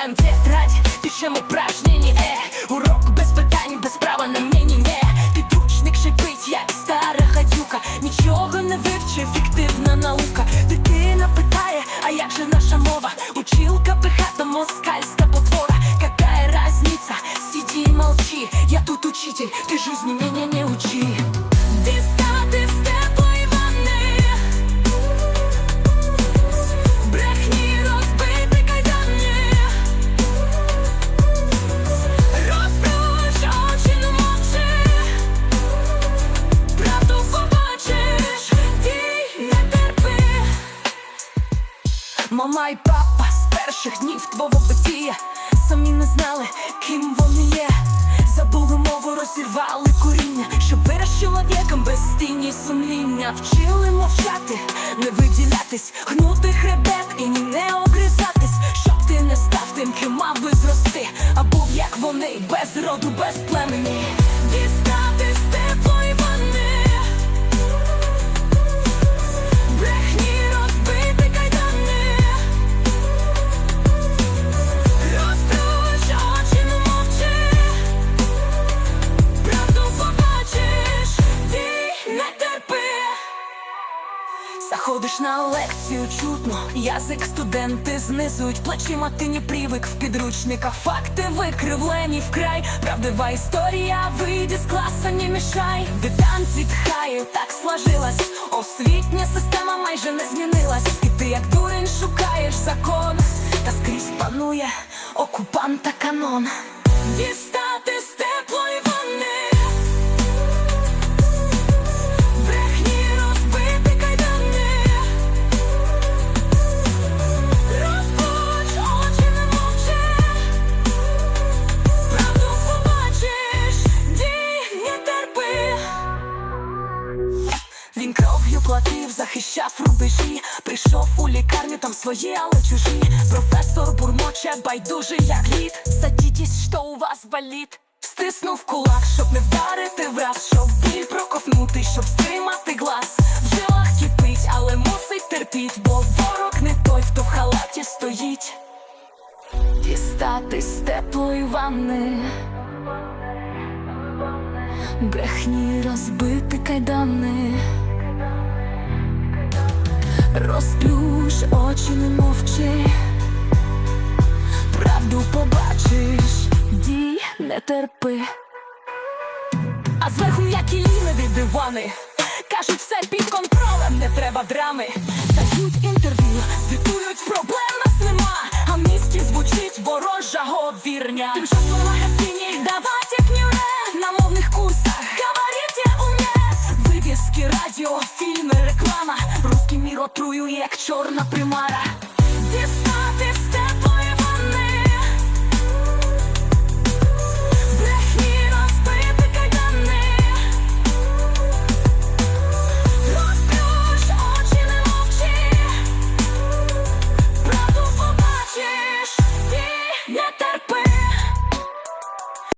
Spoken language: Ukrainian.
Читаем тетрадь, пишем упражнення э. Урок без питань, без права на мнення не Підручник шипить, як стара гадюка. Нічого не вивчив, фіктивна наука. Дитина питає, а як же наша мова? Училка пихата, москальська потвора. Какая разница? Сиди и молчи. Я тут учитель, ты жизни меня не учи Мама і папа з перших днів твого битія. Самі не знали, ким вони є. Забули мову, розірвали коріння. Щоб вираз чоловіком без тіні сумління. Вчили мовчати, не виділятись. Гнути хребет і ні не огризатись Щоб ти не став тим, ким мав би зрости. А був як вони, без роду, без племені Заходиш на лекцію чутно, язик студенти знизують плечима, ти не привик в підручниках. Факти викривлені вкрай, правдива історія, вийди з класа, не мішай. Дитан зітхає, так сложилась, освітня система майже не змінилась. І ти як дурень шукаєш закон, та скрізь панує окупанта канон. Дістати захищав рубежі. Прийшов у лікарню, там свої, але чужі. Професор бурмоче, байдужий як лід. Садітесь, що у вас болить Стиснув кулак, щоб не вдарити враз Щоб біль проковнути, щоб стримати глас В жилах кипить, але мусить терпіть Бо ворог не той, хто в халаті стоїть. Дістати з теплої ванни. Брехні розбити кайдани Розплющ очі, не мовчи. Правду побачиш, дій, не терпи. А зверху м'які ліниві дивани Кажуть, все під контролем, не треба драми. Дають інтерв'ю, звітують, проблем нас нема. А в місті звучить ворожа говірня отруює, як чорна примара